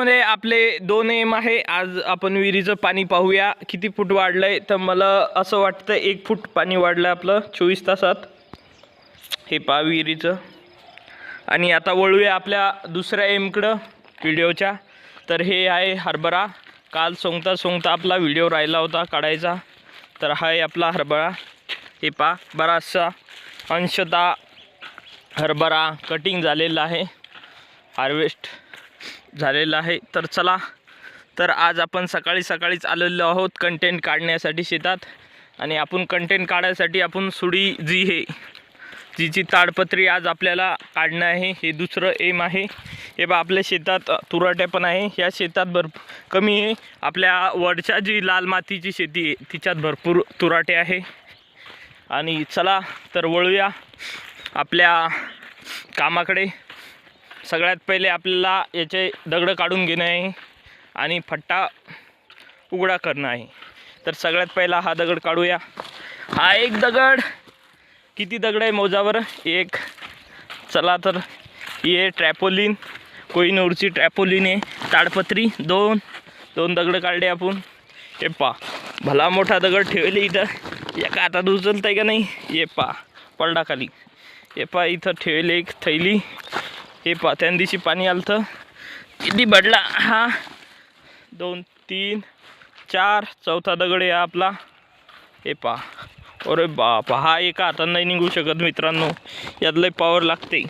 शेतामध्ये आपले दोन एम आहे. आज आपण विहिरीचं पाणी पाहूया. किती फूट वाढलंय? तर मला असं वाटतं एक फूट पाणी वाढलं आपलं. चोवीस तासात. हे पहा विहिरीचं. आणि आता वळूया आपल्या दुसऱ्या एमकडं व्हिडिओच्या. तर हे आहे हरभरा. काल सोंगता सोंगता आपला व्हिडिओ राहिला होता काढायचा. तर हा आहे आपला हरभरा. हे पा बराचसा अंशतः हरभरा कटिंग झालेला आहे. हार्वेस्ट झालेलं आहे. तर चला. तर आज आपण सकाळी सकाळीच आलेलो आहोत कंटेंट काढण्यासाठी शेतात. आणि आपण कंटेंट काढायसाठी आपण सुडी जी हे जिची ताडपत्री आज आपल्याला काढणं आहे. हे दुसरं एम आहे. हे बा आपल्या शेतात अ, तुराट्या पण आहे. ह्या शेतात भर कमी आहे. आपल्या वरच्या जी लाल मातीची शेती आहे तिच्यात भरपूर तुराटे आहे. आणि चला तर वळूया आपल्या कामाकडे. सगळ्यात पहिले आपल्याला याचे दगडं काढून घेणं आहे आणि फट्टा उघडा करणं आहे. तर सगळ्यात पहिला हा दगड काढूया. हा एक दगड. किती दगड आहे मोजावर? एक. चला तर ही आहे ट्रॅपोलिन. कोईनूरची ट्रॅपोलिन आहे. ताडपत्री. दोन. दोन दगड काढले आपण. हे पा. भला मोठा दगड ठेवले इथं. एका हातात उचलत आहे का नाही? हे पा. पडडाखाली हे पा इथं ठेवले एक थैली. हे पा त्या दिवशी पाणी आलं तर किती बडला हा. दोन तीन चार. चौथा दगड आहे आपला. हे पा. अरे बाप हा एका हातानं नाही निघू शकत मित्रांनो. यातलं पॉवर लागते.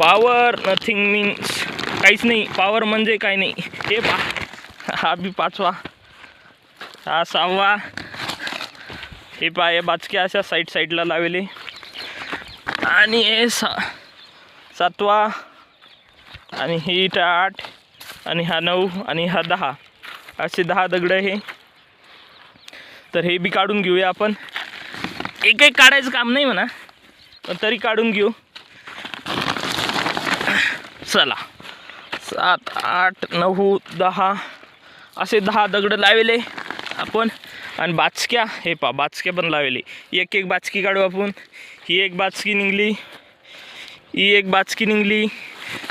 पॉवर नथिंग मीन्स काहीच नाही. पॉवर म्हणजे काही नाही. हे पा. हा बी पाचवा. हा सहावा. हे पा हे बाचक्या अशा साईड साईडला लावले. आणि हे सा सातवा आणि ही इथं आठ आणि हा नऊ आणि हा दहा. असे दहा दगडं हे तर हे बी काढून घेऊया आपण. एक एक काढायचं काम नाही म्हणा पण तरी काढून घेऊ. चला. सात आठ नऊ दहा. असे दहा दगडं लावले आपण. आणि बाचक्या हे पा बाचक्या पण लावले. एक एक बाचकी काढू आपण. ही एक बाचकी निघली. ही एक बाचकी निघली.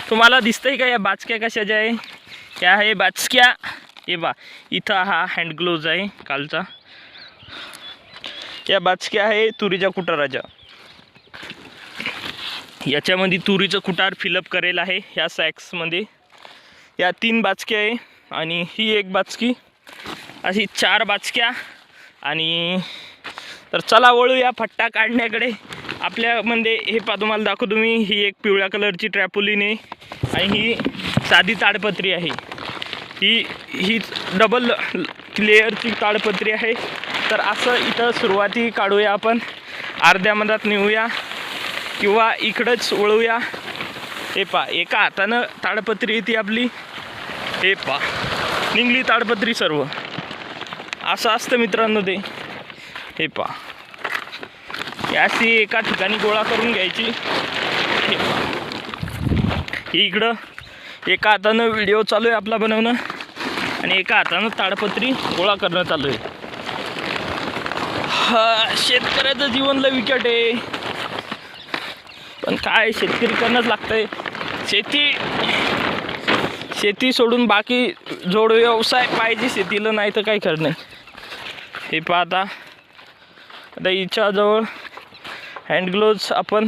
तुम्हाला दिसतंय का या बाचक्या कशाच्या आहे? त्या आहे बाचक्या. हे बा इथं हा हँड ग्लोव्ज आहे कालचा. या बाचक्या आहे तुरीच्या कुटाराच्या. याच्यामध्ये तुरीचं कुटार फिलअप करेल आहे ह्या सॅक्समध्ये या तीन बाचक्या आहे आणि ही एक बाचकी. अशी चार बाचक्या आणि तर चला वळू या फट्टा काढण्याकडे. आपल्यामध्ये हे पा तुम्हाला दाखवतो मी. ही एक पिवळ्या कलरची ट्रॅपोलिन आहे आणि ही साधी ताडपत्री आहे. ही ही डबल लेअरची ताडपत्री आहे. तर असं इथं सुरुवाती काढूया आपण. अर्ध्या मधात नेऊया किंवा इकडंच वळूया. हे पा एका हातानं ताडपत्री येते आपली. हे पा निघली ताडपत्री सर्व. असं असतं मित्रांनो ते. हे पा अशी एका ठिकाणी गोळा करून घ्यायची. इकडं एका हातानं व्हिडिओ चालू आहे आपला बनवणं. आणि एका हातानं ताडपत्री गोळा करणं चालू आहे. हा शेतकऱ्याचं जीवन लय विकट आहे. पण काय शेतकरी करणंच लागतंय. शेती शेती सोडून बाकी जोड व्यवसाय पाहिजे शेतीला नाही तर काही खरं नाही. हे पाहता. आता हिच्याजवळ हँड ग्लोव्ज आपण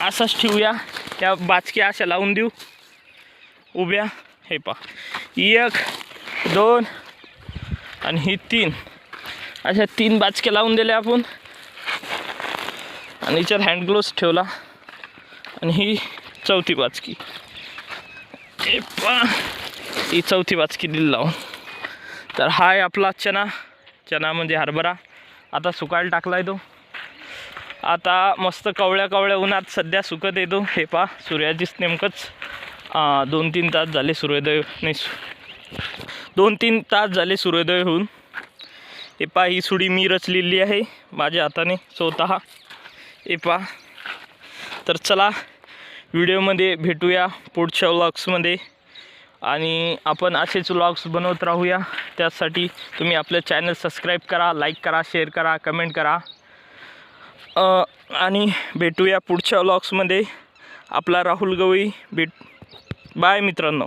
असाच ठेवूया. त्या बाचक्या अशा लावून देऊ. उभ्या. हे पा एक दोन आणि ही तीन. अशा तीन बाचक्या लावून दिल्या आपण. आणि याच्यात हँड ग्लोव्ज ठेवला. आणि ही चौथी बाचकी. हे पा ही चौथी बाचकी दिली लावून. तर हा आहे आपला चना. चना म्हणजे हरभरा. आता सुकायला टाकला आहे तो. आता मस्त कवळ्या कवळ्या उन्हात सध्या सुकत येतो हे पा सूर्याचीच नेमकंच दोन तीन तास झाले सूर्योदय नाही दोन तीन तास झाले सूर्योदय होऊन. हे पा ही सुडी मी रचलेली आहे माझ्या हाताने स्वतः. हे पा तर चला व्हिडिओमध्ये भेटूया पुढच्या व्लॉग्समध्ये आणि आपण असेच व्लॉग्स बनवत राहूया. त्यासाठी तुम्ही आपलं चॅनल सबस्क्राईब करा लाईक करा शेअर करा कमेंट करा. आणि भेटूया पुढच्या व्लॉग्समध्ये आपला राहुल गवई भेट बाय मित्रांनो.